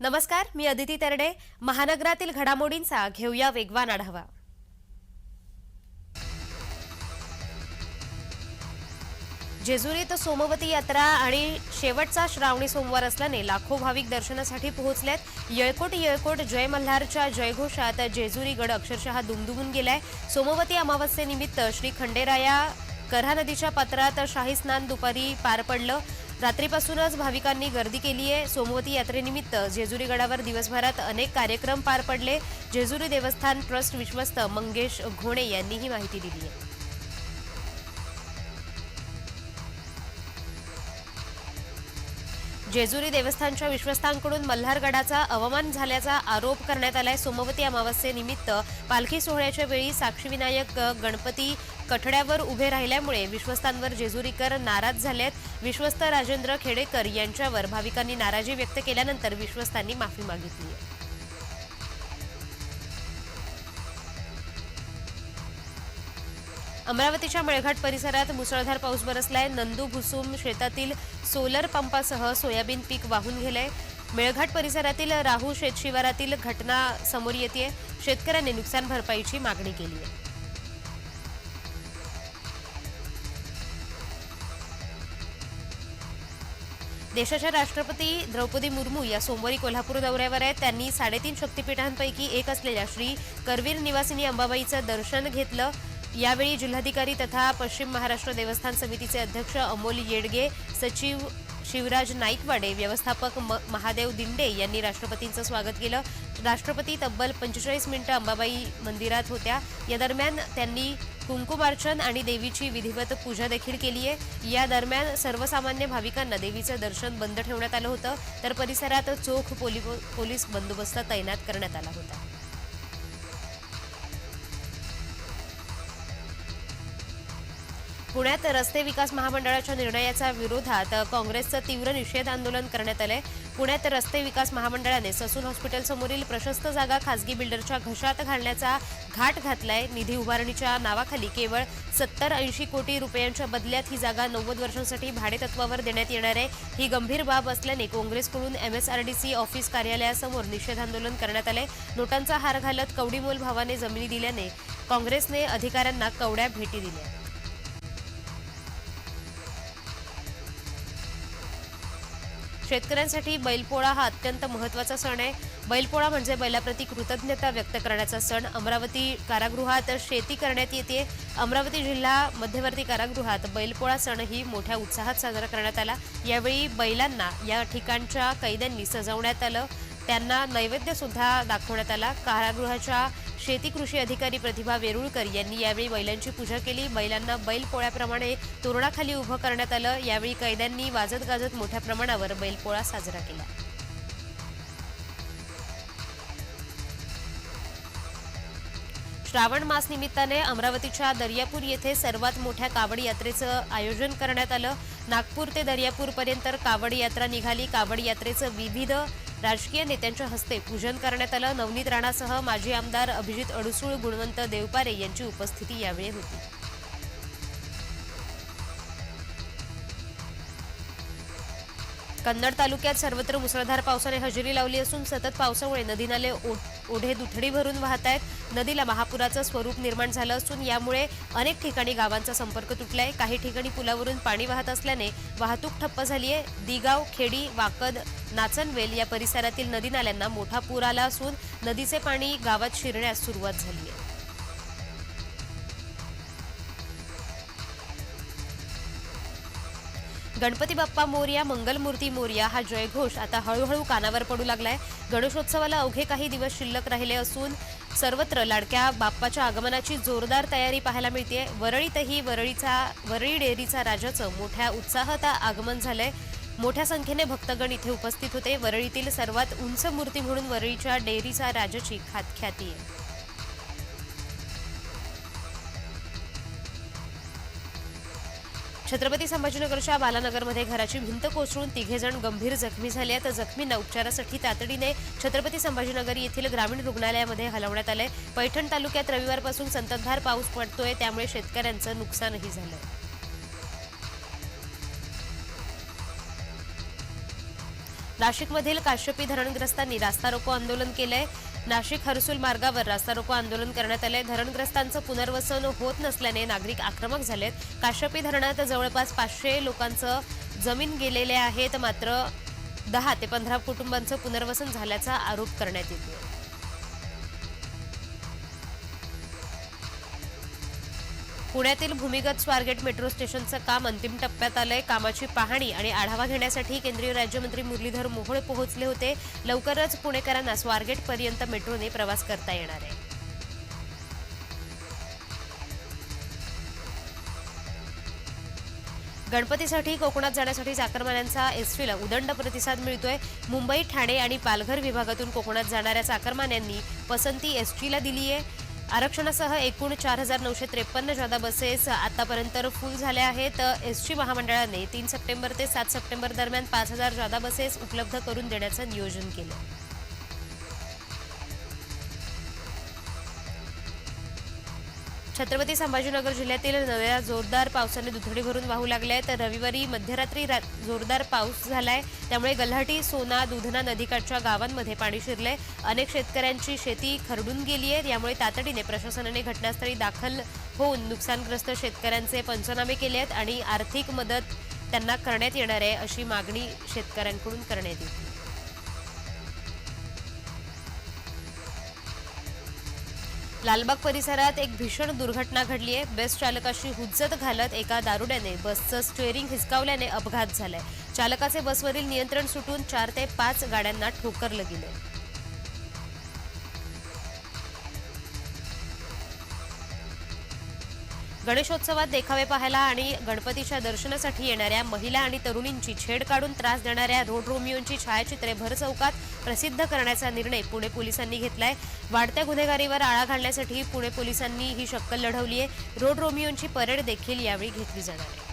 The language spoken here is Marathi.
नमस्कार मी अदिती तरडे. महानगरातील घडामोडींचा घेऊया वेगवान आढावा. जेजुरीत सोमवती यात्रा आणि शेवटचा श्रावणी सोमवार असल्याने लाखो भाविक दर्शनासाठी पोहोचलेत. येळकोट येळकोट जय मल्हारच्या जयघोषात जेजुरी गड अक्षरशः दुमदुमून गेलाय. सोमवती अमावस्येनिमित्त श्री खंडेराया कऱ्हा नदीच्या पात्रात शाही स्नान दुपारी पार पडलं. रात्रीपासूनच भाविकांनी गर्दी केली आहे. सोमवती यात्रेनिमित्त जेजुरी गडावर दिवसभरात अनेक कार्यक्रम पार पडले. जेजुरी देवस्थान ट्रस्ट विश्वस्त मंगेश घोणे यांनी ही माहिती दिली आहे. जेजुरी देवस्थानच्या विश्वस्तांकडून मल्हारगडाचा अवमान झाल्याचा आरोप करण्यात आलाय. सोमवती अमावस्येनिमित्त पालखी सोहळ्याच्या वेळी साक्षीविनायक गणपती कठड्यावर उभे राहिल्यामुळे विश्वस्तांवर जेजुरीकर नाराज झालेत. विश्वस्त राजेंद्र खेडेकर यांच्यावर भाविकांनी नाराजी व्यक्त केल्यानंतर विश्वस्तांनी माफी मागितली आहे. अमरावतीच्या मेळघाट परिसरात मुसळधार पाऊस बरसलाय. नंदू भुसुम शेतातील सोलर पंपासह सोयाबीन पीक वाहून गेलंय. मेळघाट परिसरातील राहू शेतशिवारातील घटना समोर येते शेतकऱ्यांनी नुकसान भरपाईची मागणी केली आहे. देशाच्या राष्ट्रपती द्रौपदी मुर्मू या सोमवारी कोल्हापूर दौऱ्यावर आहेत. त्यांनी साडेतीन शक्तिपीठांपैकी एक असलेल्या श्री करवीर निवासिनी अंबाबाईचं दर्शन घेतलं. यावेळी जिल्हाधिकारी तथा पश्चिम महाराष्ट्र देवस्थान समितीचे अध्यक्ष अमोल येडगे सचिव शिवराज नाईकवाडे व्यवस्थापक म- महादेव दिंडे यांनी राष्ट्रपतींचं स्वागत केलं. राष्ट्रपती तब्बल पंचेचाळीस मिनिटं अंबाबाई मंदिरात होत्या. या दरम्यान त्यांनी कुंकुमार्चन आणि देवीची विधिवत पूजा देखील केली आहे. या दरम्यान सर्वसामान्य भाविकांना देवीचं दर्शन बंद ठेवण्यात आलं होतं. तर परिसरात चोख पोलि- पोलीस बंदोबस्त तैनात करण्यात आला होता. पुण्यात रस्ते विकास महामंडळाच्या निर्णयाच्या विरोधात काँग्रेसचं तीव्र निषेध आंदोलन करण्यात आलंय. पुण्यात रस्ते विकास महामंडळाने ससून हॉस्पिटल समोरील प्रशस्त जागा खासगी बिल्डरच्या घशात घालण्याचा घाट घातलाय. निधी उभारणीच्या नावाखाली केवळ सत्तर ऐंशी कोटी रुपयांच्या बदल्यात ही जागा नव्वद वर्षांसाठी भाडेतत्वावर देण्यात येणार आहे. ही गंभीर बाब असल्याने काँग्रेसकडून एमएसआरडीसी ऑफिस कार्यालयासमोर निषेध आंदोलन करण्यात आले नोटांचा हार घालत कवडीमोल भावाने जमिनी दिल्याने काँग्रेसने अधिकाऱ्यांना कवड्या भेटी दिल्या. शेतकऱ्यांसाठी बैलपोळा हा अत्यंत महत्त्वाचा सण आहे. बैलपोळा म्हणजे बैलाप्रती कृतज्ञता व्यक्त करण्याचा सण. अमरावती कारागृहात शेती करण्यात येते. अमरावती जिल्हा मध्यवर्ती कारागृहात बैलपोळा सणही मोठ्या उत्साहात साजरा करण्यात आला. यावेळी बैलांना या ठिकाणच्या कैद्यांनी सजवण्यात आलं. त्यांना नैवेद्यसुद्धा दाखवण्यात आला. कारागृहाच्या शेती कृषी अधिकारी प्रतिभा वेरुळकर यांनी यावेळी बैलांची पूजा केली. बैलांना बैल पोळ्याप्रमाणे तोरणाखाली उभं करण्यात आलं. यावेळी कैद्यांनी वाजत गाजत मोठ्या प्रमाणावर बैलपोळा साजरा केला. श्रावण मास निमित्ताने अमरावतीच्या दर्यापूर येथे सर्वात मोठ्या कावड यात्रेचं आयोजन करण्यात आलं. नागपूर ते दर्यापूर पर्यंत कावड यात्रा निघाली. कावड यात्रेचं विविध राजकीय नेत्यांच्या हस्ते पूजन करण्यात आलं. नवनीत राणासह माजी आमदार अभिजित अडसूळ गुणवंत देवपारे यांची उपस्थिती यावेळी होती. कन्नड तालुक्यात सर्वत्र मुसळधार पावसाने हजेरी लावली असून सतत पावसामुळे नदी नाले ओढे दुथडी भरून वाहत आहेत नदीला महापुराचं स्वरूप निर्माण झालं असून यामुळे अनेक ठिकाणी गावांचा संपर्क तुटलाय. काही ठिकाणी पुलावरून पाणी वाहत असल्याने वाहतूक ठप्प झाली आहे दिगाव खेडी वाकद नाचनवेल या परिसरातील नदी नाल्यांना मोठा पूर आला असून नदीचे पाणी गावात शिरण्यास सुरुवात झाली आहे गणपती बाप्पा मोर्या मंगलमूर्ती मोर्या हा जयघोष आता हळूहळू कानावर पडू लागलाय. गणेशोत्सवाला अवघे काही दिवस शिल्लक राहिले असून सर्वत्र लाडक्या बाप्पाच्या आगमनाची जोरदार तयारी पाहायला मिळते वरळीतही वरळीचा वरळी डेअरीचा राजाचं मोठ्या उत्साहात आगमन झालंय. मोठ्या संख्येने भक्तगण इथे उपस्थित होते. वरळीतील सर्वात उंच मूर्ती म्हणून वरळीच्या डेअरीचा राजाची खातख्याती आहे. छत्रपती संभाजीनगरच्या बालानगरमध्ये घराची भिंत कोसळून तिघे जण गंभीर जखमी झाले आहेत. जखमींना उपचारासाठी तातडीने छत्रपती संभाजीनगर येथील ग्रामीण रुग्णालयामध्ये हलवण्यात आलंय. पैठण तालुक्यात रविवारपासून संततधार पाऊस पडतोय. त्यामुळे शेतकऱ्यांचं नुकसानही झालंय. नाशिकमधील काश्यपी धरणग्रस्तांनी रास्ता रोको आंदोलन केलंय. नाशिक हर्सुल मार्गावर रास्ता रोको आंदोलन करण्यात आलंय. धरणग्रस्तांचं पुनर्वसन होत नसल्याने नागरिक आक्रमक झालेत. काश्यपी धरणात जवळपास पाचशे लोकांचं जमीन गेलेले आहेत. मात्र दहा ते पंधरा कुटुंबांचं पुनर्वसन झाल्याचा आरोप करण्यात येतो पुण्यातील भूमिगत स्वारगेट मेट्रो स्टेशनचं काम अंतिम टप्प्यात आलंय. कामाची पाहणी आणि आढावा घेण्यासाठी केंद्रीय राज्यमंत्री मुरलीधर मोहोळ पोहोचले होते. लवकरच पुणेकरांना स्वारगेट पर्यंत मेट्रोने प्रवास करता येणार आहे. गणपतीसाठी कोकणात जाण्यासाठी चाकरमान्यांचा एसटीला उदंड प्रतिसाद मिळतोय. मुंबई ठाणे आणि पालघर विभागातून कोकणात जाणाऱ्या चाकरमान्यांनी पसंती एसटीला दिली आहे आरक्षणासह एकूण चार हजार नऊशे त्रेपन्न जादा बसेस आतापर्यंत फुल झाल्या आहेत. एसटी महामंडळाने तीन सप्टेंबर ते सात सप्टेंबर दरम्यान पाच हजार जादा बसेस उपलब्ध करून देण्याचं नियोजन केलं. छत्रपती संभाजीनगर जिल्ह्यातील नद्या जोरदार पावसाने दुथडी भरून वाहू लागल्या तर रविवारी मध्यरात्री रा- जोरदार पाऊस झालाय. त्यामुळे गल्हाटी सोना दुधना नदीकाठच्या गावांमध्ये पाणी शिरलंय. अनेक शेतकऱ्यांची शेती खरडून गेली आहे. यामुळे तातडीने प्रशासनाने घटनास्थळी दाखल होऊन नुकसानग्रस्त शेतकऱ्यांचे पंचनामे केले आहेत आणि आर्थिक मदत त्यांना करण्यात येणार आहे अशी मागणी शेतकऱ्यांकडून करण्यात येते. लालबाग परिसरात एक भीषण दुर्घटना घडली आहे. बस चालकाशी हुज्जत घालत एका दारुड्याने बसचं स्टेअरिंग हिसकावल्याने अपघात झालाय. चालकाचे बसवरील नियंत्रण सुटून चार ते पाच गाड्यांना ठोकरलं गेलं गणेशोत्सवात देखावे पाहायला आणि गणपतीच्या दर्शनासाठी येणाऱ्या महिला आणि तरुणींची छेड काढून त्रास देणाऱ्या रोड रोमियोंची छायाचित्रे भर चौकात प्रसिद्ध करण्याचा निर्णय पुणे पोलिसांनी घेतलाय. वाढत्या गुन्हेगारीवर आळा घालण्यासाठी पुणे पोलिसांनी ही शक्कल लढवली आहे रोड रोमियोंची परेड देखील यावेळी घेतली जाणार आहे.